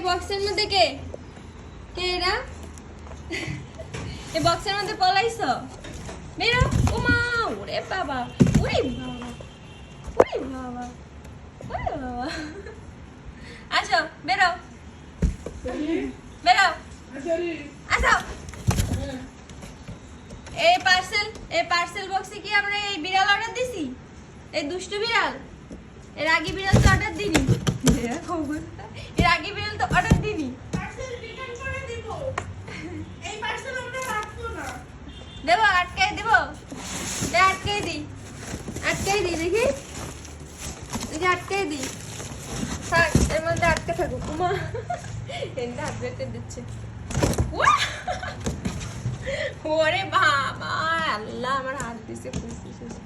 এই বক্সের মধ্যে কে? কে এরা? এই বক্সের মধ্যে পলাইছো? বেরো ওমা ওরে বাবা ওরে বাবা ওরে বাবা ওরে বাবা। আসো বেরো। বেরো। আসো। এই পার্সেল এই পার্সেল বক্সে কি আমরা এই বিড়াল অর্ডার দিছি? এই দুষ্টু বিড়াল? এর আগে বিড়াল তো অর্ডার দিনি এর আগে বিড়াল তো অর্ডার দিনি পার্সেল রিটার্ন করে দিব এই পার্সেল আমরা রাখব না দেবো আটকাই দেবো? দে আটকাই দি। আটকাই দি দেখি। দেখি আটকাই দি। থাক এর মধ্যে আটকে থাকুক। উমা। এনটা হাত বেরতে দিচ্ছে ওরে বাবা আল্লাহ আমার হাত দিছে খুশি খুশি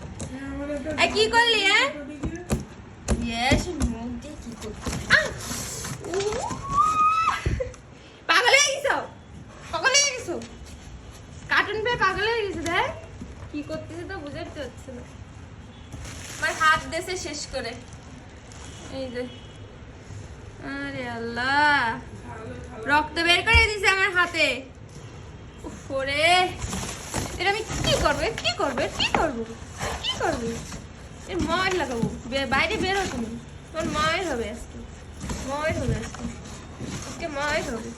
কি করলি, হ্যাঁ? মুখ দিয়ে কি করছিস আহ! উহ! পাগল হয়ে গেছো পাগল হয়ে গেছো কার্টুন পেয়ে পাগল হয়ে গেছে, দেখ। কি করতেছে তো বুঝাতে হচ্ছে না। আমার হাত দেশে শেষ করে। এই যে। আরে আল্লাহ। রক্ত বের করে দিছে আমার হাতে। ওরে। এটা আমি কি করব? এর কি করব? কি করব? কি করব? এর ময়ের লাগাবো। বাইরে বের হতো না তোমার ময়ের হবে আজকে। ময়ের হবে আজকে। আজকে ময়ের হবে।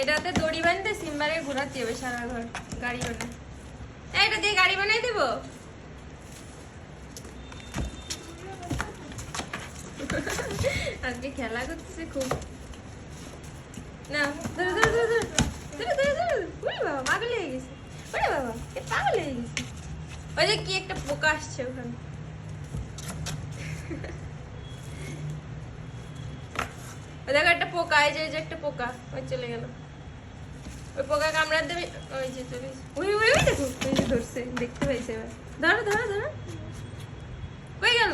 এটাতে দড়ি বাঁধতে সিম্বারে ঘোরাতে হবে সারা ঘর গাড়ি বানায় এটা দিয়ে গাড়ি বানাই দেবো? আজকে খেলা করতেছে খুব। না বাবা হয়ে গেছে। ওরে বাবা, এ হয়ে গেছে। ওই যে কি একটা পোকা আসছে ওখানে। দেখো একটা পোকা এই যে একটা পোকা, ওই চলে গেল। ওই পোকা কামড়া দেবে ওই যে চলে ওই ওই ওই দেখো ওই যে ধরছে, দেখতে পাইছে এবার। ধরো ধরো ধরো। কই গেল?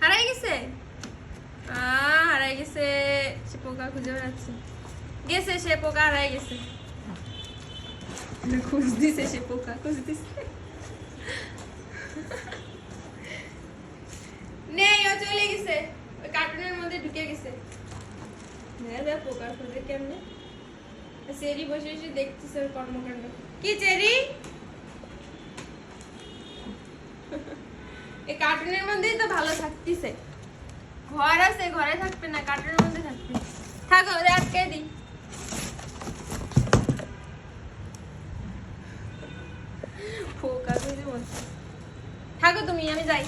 হারাই গেছে? আ, হারাই গেছে। সে পোকা খুঁজে বেড়াচ্ছে। গেছে, সে পোকা হারাই গেছে। খুঁজ দিছে সে পোকা খুঁজ দিছে নেই, ও চলে গেছে। ওই কার্টুনের মধ্যে ঢুকে গেছে। হ্যাঁ পোকা খুঁজে কেমনে? চেরি বসে বসে দেখতেছে ওর কর্মকাণ্ড। কি চেরি? এই কার্টুনের মধ্যেই তো ভালো থাকতিছে। ঘর আছে ঘরে থাকবে না কার্টুনের মধ্যে থাকবে। থাকো ওদের আটকে দিই। থাকো তুমি আমি যাই।